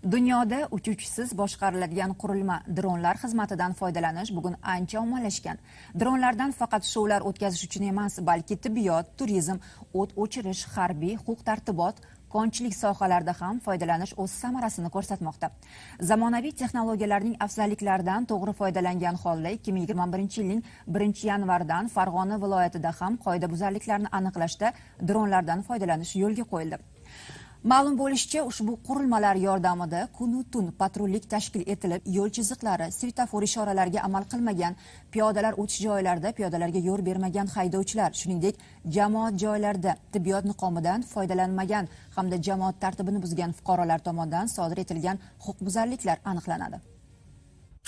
Dunyoda uchuvchisiz boshqariladigan qurilma dronlar xizmatidan foydalanish bugun ancha ommalashgan. Dronlardan faqat shoular o'tkazish uchun emas, balki tibbiyot, turizm, o't o'chirish, harbiy, huquq-tartibot, konchilik sohalarida ham foydalanish o'z samarasini ko'rsatmoqda. Zamonaviy texnologiyalarning afzalliklaridan to'g'ri foydalangan holda 2021-yilning 1-yanvaridan Farg'ona viloyatida ham qoidabuzarliklarni aniqlashda dronlardan foydalanish yo'lga qo'yildi. Ma'lum bo'lishicha, ushbu qurilmalar yordamida kunu tun patrullik tashkil etilib, yo'l chiziqlari, svetofor ishoralariga amal qilmagan, piyodalar o'tish joylarida piyodalarga yo'l bermagan haydovchilar, shuningdek, jamoat joylarida tibbiyot niqomidan foydalanmagan hamda jamoat tartibini buzgan fuqarolar tomonidan sodir etilgan huquqbuzarliklar aniqlanadi.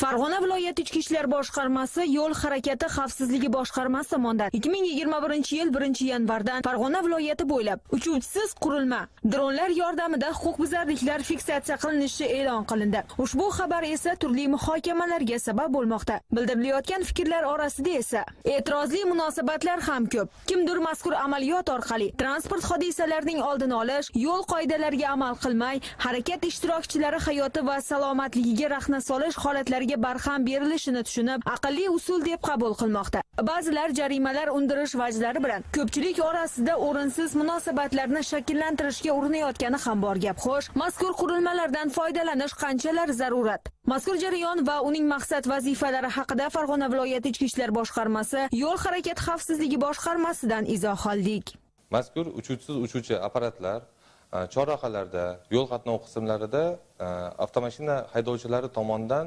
Farg'ona viloyati ichki ishlar boshqarmasi yo'l harakati xavfsizligi boshqarmasi tomonidan 2021-yil 1-yanvardan Farg'ona viloyati bo'ylab uchuvchisiz qurilma dronlar yordamida huquqbuzarliklar fiksatsiya qilinishi e'lon qilindi. Ushbu xabar esa turli muhokamalarga sabab bo'lmoqda. Bildirilayotgan fikrlar orasida esa e'tirozli munosabatlar ham ko'p. Kimdir mazkur amaliyot orqali transport hodisalarining oldini olish, yo'l qoidalariga amal qilmay, harakat ishtirokchilari hayoti va salomatligiga rahna solish holatlari xizmatlarga barham berilishini tushunib, aqlli usul deb qabul qilmoqda. Ba'zilar jarimalar undirish vajlari bilan ko'pchilik orasida o'rinsiz munosabatlarni shakllantirishga urinayotgani ham bor gap. Xo'sh, mazkur qurilmalardan foydalanish qanchalar zarurat? Mazkur jarayon va uning maqsad vazifalari haqida Farg'ona viloyati ichki ishlar boshqarmasi yo'l harakati xavfsizligi boshqarmasidan izoh oldik. Mazkur uchuvchisiz uchuvchi apparatlar e, chorrahalarda, yo'l qatnovi qismlarida e, avtomashina haydovchilari tomonidan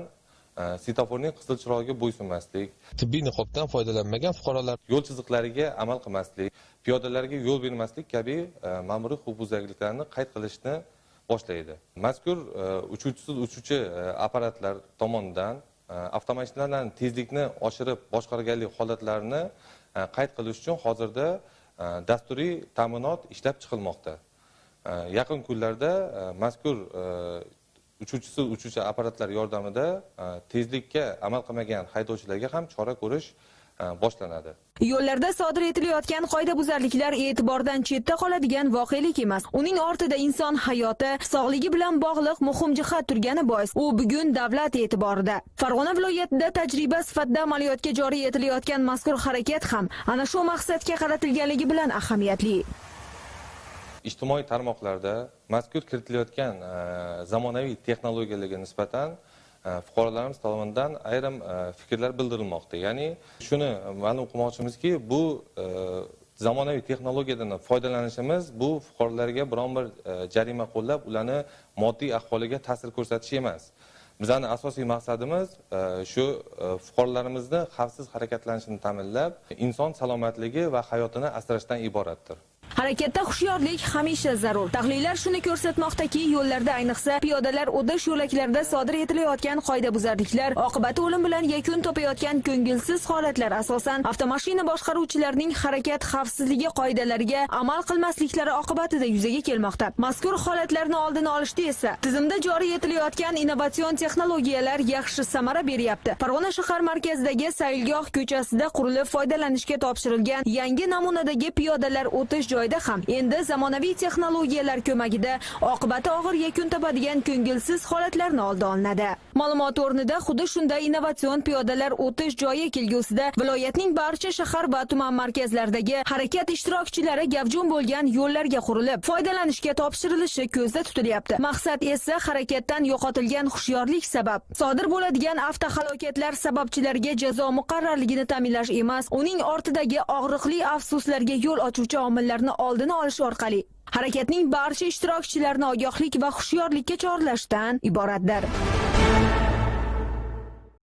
svetoforning qizil chirog'iga bo'ysunmaslik tibbiy niqobdan foydalanmagan fuqarolar yo'l chiziqlariga amal qilmaslik piyodalarga yo'l bermaslik kabi ma'muriy huquqbuzarliklarni qayd qilishni boshlaydi mazkur uchuvchisiz uchuvchi apparatlar tomonidan avtomashinalarni tezlikni oshirib boshqarganlik holatlarini qayd qilish uchun hozirda dasturiy ta'minot ishlab chiqilmoqda yaqin kunlarda mazkur uchuvchisiz uchuvchi apparatlar yordamida e, tezlikka amal qilmagan haydovchilarga ham chora ko'rish e, boshlanadi Yo'llarda sodir etilayotgan qoidabuzarliklar e'tibordan chetda qoladigan voqelik emas. Uning ortida inson hayoti, sog'ligi bilan bog'liq muhim jihat turgani bois, u bugun davlat e'tiborida. Farg'ona viloyatida tajriba sifatida amaliyotga joriy etilayotgan mazkur harakat ham ana shu maqsadga qaratilganligi bilan ahamiyatli. Ijtimoiy tarmoqlarda mazkur kiritilayotgan e, zamonaviy texnologiyalarga nisbatan e, fuqarolarimiz tomonidan ayrim e, fikrlar bildirilmoqda. Ya'ni shuni ma'lum qilmoqchimizki bu zamonaviy texnologiyadan foydalanishimiz bu fuqarolarga biron bir jarima qo'llab ularni moddiy ahvoliga ta'sir ko'rsatish emas. Bizani asosiy maqsadimiz shu fuqarolarimizni xavfsiz harakatlanishini ta'minlab inson salomatligi va hayotini asrashdan iboratdir. Harakatda hushyorlik hamisha zarur. Tahlillar shuni ko'rsatmoqdaki, yo'llarda ayniqsa piyodalar o'tish yo'laklarida sodir etilayotgan qoidabuzarliklar oqibati o'lim bilan yakun topayotgan ko'ngilsiz holatlar asosan avtomashina boshqaruvchilarining harakat xavfsizligi qoidalariga amal qilmasliklari oqibatida yuzaga kelmoqda. Mazkur holatlarni oldini olishda esa tizimda joriy etilayotgan innovatsion texnologiyalar yaxshi samara beryapti. Farg'ona shahar markazidagi Saylgoh ko'chasida qurilib foydalanishga topshirilgan yangi namunadagi piyodalar o'tish joyda ham endi zamonaviy texnologiyalar ko'magida oqibati og'ir yakun topadigan ko'ngilsiz holatlarni oldi olinadi. Ma'lumot o'rnida xuddi shunday innovatsion piyodalar o'tish joyi kelgusida viloyatning barcha shahar va tuman markazlaridagi harakat ishtirokchilari gavjum bo'lgan yo'llarga qurilib, foydalanishga topshirilishi ko'zda tutilyapti. Maqsad esa harakatdan yo'qotilgan hushyorlik sabab sodir bo'ladigan avtohalokatlar sababchilariga jazo muqarrarligini ta'minlash emas, uning ortidagi og'riqli afsuslarga yo'l ochuvchi omillarni oldini olish orqali harakatning barcha ishtirokchilarini ogohlik va hushyorlikka chorlashdan iboratdir.